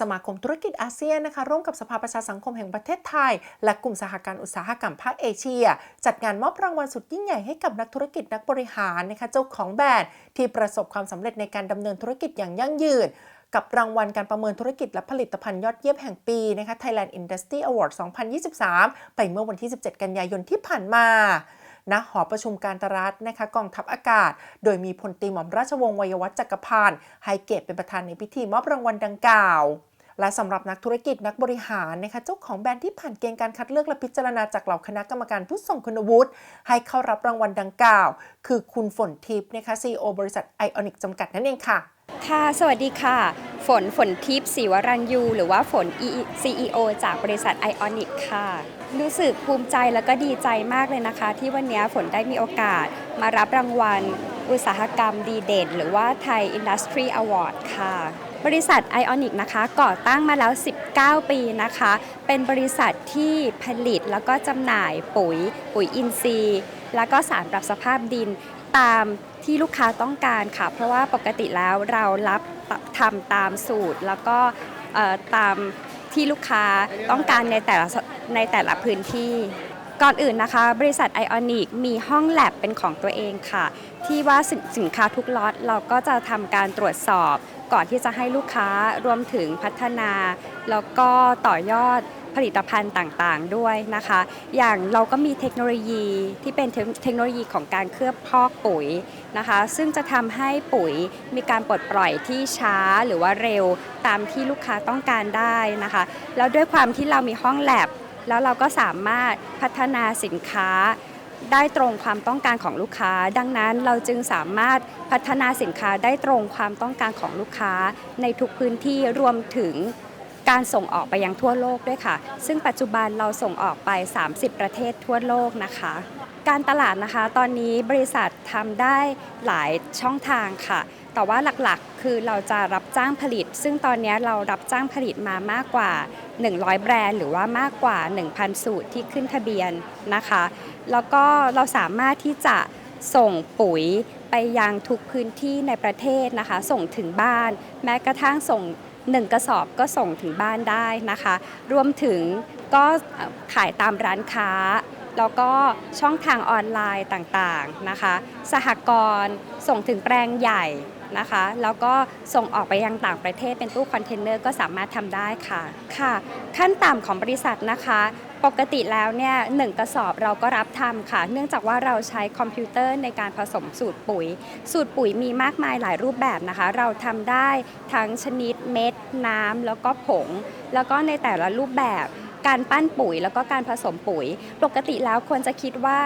สมาคมธุรกิจอาเซียนนะคะร่วมกับสภาประชาสังคมแห่งประเทศไทย และกลุ่มสหการอุตสาหกรรมภาคเอเชีย จัดงานมอบรางวัลสุดยิ่งใหญ่ให้กับนักธุรกิจนักบริหารนะคะเจ้าของแบรนด์ที่ประสบความสำเร็จในการดำเนินธุรกิจอย่างยั่งยืนกับรางวัลการประเมินธุรกิจและผลิตภัณฑ์ยอดเยี่ยมแห่งปีนะคะ Thailand Industry Award 2023 ไปเมื่อวันที่ 17 กันยายนที่ผ่านมาณหอประชุมการตรัฐนะคะกองทัพอากาศ โดยมีพลตรีหม่อมราชวงศ์วัยวัฒน์จักรพันธ์ให้เกียรติเป็นประธานในพิธีมอบรางวัลดังกล่าว และสำหรับนักธุรกิจนักบริหารนะคะเจ้าของแบรนด์ที่ผ่านเกณฑ์การคัดเลือกและพิจารณาจากเหล่าคณะกรรมการผู้ทรงคุณวุฒิให้เข้ารับรางวัลดังกล่าว คือคุณฝนทิพย์นะคะซีอบริษัทไอออนิกจำกัดนั่นเองค่ะ ค่ะ สวัสดีค่ะ ฝน ฝนทิพย์ศิวรัญยู หรือว่าฝน CEO จากบริษัท Ionic ค่ะ รู้สึกภูมิใจแล้วก็ดีใจมากเลยนะคะ ที่วันนี้ฝนได้มีโอกาสมารับรางวัล อุตสาหกรรมดีเด่น หรือว่า Thai Industry Award ค่ะ บริษัท Ionic นะคะ ก่อตั้งมาแล้ว 19 ปีนะคะ เป็นบริษัทที่ผลิตแล้วก็จำหน่ายปุ๋ย ปุ๋ยอินทรีย์แล้วก็สารปรับสภาพดิน ตามที่ลูกค้าต้องการค่ะ เพราะว่าปกติแล้วเรารับทำตามสูตรแล้วก็ตามที่ลูกค้าต้องการในแต่ละในแต่ละพื้นที่ ก่อนอื่นนะคะ บริษัท Ionic มีห้องแลบเป็นของตัวเองค่ะ ที่ว่าสินสินค้าทุกล็อตเราก็จะทำการตรวจสอบ ก่อนที่จะให้ลูกค้ารวมถึงพัฒนา แล้วก็ต่อยอด ผลิตภัณฑ์ต่างๆ ด้วยนะคะ อย่างเราก็มีเทคโนโลยีที่เป็นเทคโนโลยีของการเคลือบพอกปุ๋ยนะคะ ซึ่งจะทำให้ปุ๋ยมีการปลดปล่อยที่ช้าหรือว่าเร็วตามที่ลูกค้าต้องการได้นะคะ แล้วด้วยความที่เรามีห้องแลบแล้วเราก็สามารถพัฒนาสินค้าได้ตรงความต้องการของลูกค้า ดังนั้นเราจึงสามารถพัฒนาสินค้าได้ตรงความต้องการของลูกค้าในทุกพื้นที่รวมถึง การส่งออกไปยังทั่วโลกด้วยค่ะ ซึ่งปัจจุบันเราส่งออกไป 30 ประเทศทั่วโลกนะคะ การตลาดนะคะ ตอนนี้บริษัททำได้หลายช่องทางค่ะ แต่ว่าหลักๆ คือเราจะรับจ้างผลิต ซึ่งตอนนี้เรารับจ้างผลิตมามากกว่า 100 แบรนด์ หรือว่ามากกว่า 1,000 สูตรที่ขึ้นทะเบียนนะคะ แล้วก็เราสามารถที่จะส่งปุ๋ยไปยังทุกพื้นที่ในประเทศนะคะ ส่งถึงบ้าน แม้กระทั่งส่ง 1 กระสอบก็ส่งถึงบ้านได้นะคะ รวมถึงก็ขายตามร้านค้า แล้วก็ช่องทางออนไลน์ต่างๆนะคะ สหกรณ์ส่งถึงแปลงใหญ่ นะคะ แล้วก็ส่งออกไปยังต่างประเทศเป็นตู้คอนเทนเนอร์ก็สามารถทำได้ค่ะค่ะ ขั้นต่ำของบริษัทนะคะปกติแล้วเนี่ยหนึ่งกระสอบเราก็รับทำค่ะ เนื่องจากว่าเราใช้คอมพิวเตอร์ในการผสมสูตรปุ๋ย สูตรปุ๋ยมีมากมายหลายรูปแบบนะคะ เราทำได้ทั้งชนิดเม็ด น้ำแล้วก็ผง แล้วก็ในแต่ละรูปแบบการปั้นปุ๋ยแล้วก็การผสมปุ๋ย ปกติแล้วควรจะคิดว่า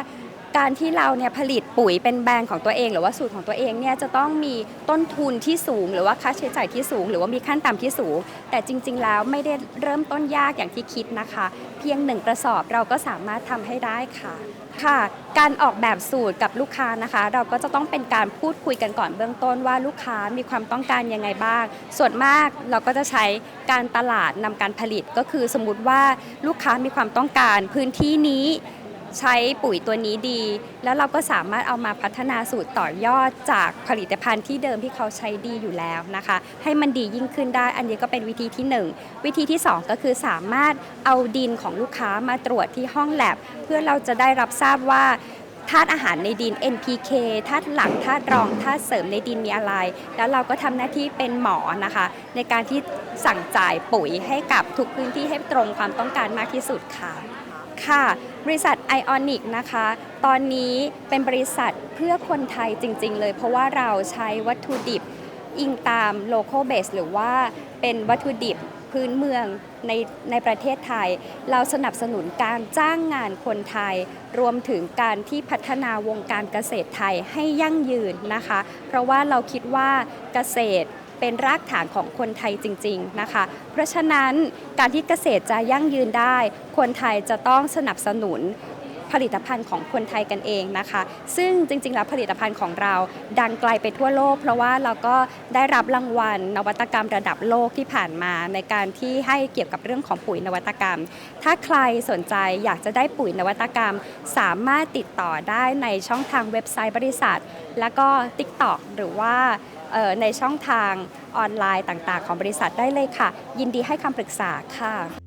การที่เราเนี่ยผลิตปุ๋ยเป็นแบรนด์ของตัวเอง หรือว่าสูตรของตัวเองเนี่ยจะต้องมีต้นทุนที่สูง หรือว่าค่าใช้จ่ายที่สูง หรือว่ามีขั้นต่ำที่สูง แต่จริง ๆ แล้วไม่ได้เริ่มต้นยากอย่างที่คิดนะคะ เพียงหนึ่งกระสอบเราก็สามารถทำให้ได้ค่ะค่ะ การออกแบบสูตรกับลูกค้านะคะ เราก็จะต้องเป็นการพูดคุยกันก่อนเบื้องต้นว่าลูกค้ามีความต้องการยังไงบ้าง ส่วนมากเราก็จะใช้การตลาดนำการผลิตก็คือสมมติว่าลูกค้ามีความต้องการพื้นที่นี้ ใช้ปุ๋ยตัวนี้ดี แล้วเราก็สามารถเอามาพัฒนาสูตรต่อยอดจากผลิตภัณฑ์ที่เดิมที่เขาใช้ดีอยู่แล้วนะคะ ให้มันดียิ่งขึ้นได้ อันนี้ก็เป็นวิธีที่ 1 วิธีที่ 2 ก็คือสามารถเอาดินของลูกค้ามาตรวจที่ห้องแลบเพื่อเราจะได้รับทราบว่าธาตุอาหารในดิน NPK ธาตุหลักธาตุรองธาตุเสริมในดินมีอะไร แล้วเราก็ทำหน้าที่เป็นหมอนะคะ ในการที่สั่งจ่ายปุ๋ยให้กับทุกพื้นที่ให้ตรงความต้องการมากที่สุดค่ะ ค่ะ บริษัท Ionic นะคะ ตอนนี้เป็นบริษัทเพื่อคนไทยจริง ๆ เลย เพราะว่าเราใช้วัตถุดิบอิงตาม local base หรือว่าเป็นวัตถุดิบพื้นเมืองในในประเทศไทย เราสนับสนุนการจ้างงานคนไทย รวมถึงการที่พัฒนาวงการเกษตรไทยให้ยั่งยืนนะคะ เพราะว่าเราคิดว่าเกษตร เป็นรากฐานของคนไทยจริง ๆนะคะ เพราะฉะนั้นการที่เกษตรจะยั่งยืนได้ คนไทยจะต้องสนับสนุน ผลิตภัณฑ์ของคนไทยกันเองนะคะ ซึ่งจริงๆ แล้วผลิตภัณฑ์ของเราดังไกลไปทั่วโลก เพราะว่าเราก็ได้รับรางวัลนวัตกรรมระดับโลกที่ผ่านมาในการที่ให้เกี่ยวกับเรื่องของปุ๋ยนวัตกรรม ถ้าใครสนใจอยากจะได้ปุ๋ยนวัตกรรม สามารถติดต่อได้ในช่องทางเว็บไซต์บริษัท แล้วก็ TikTok หรือว่าในช่องทางออนไลน์ต่างๆ ของบริษัทได้เลยค่ะ ยินดีให้คำปรึกษาค่ะ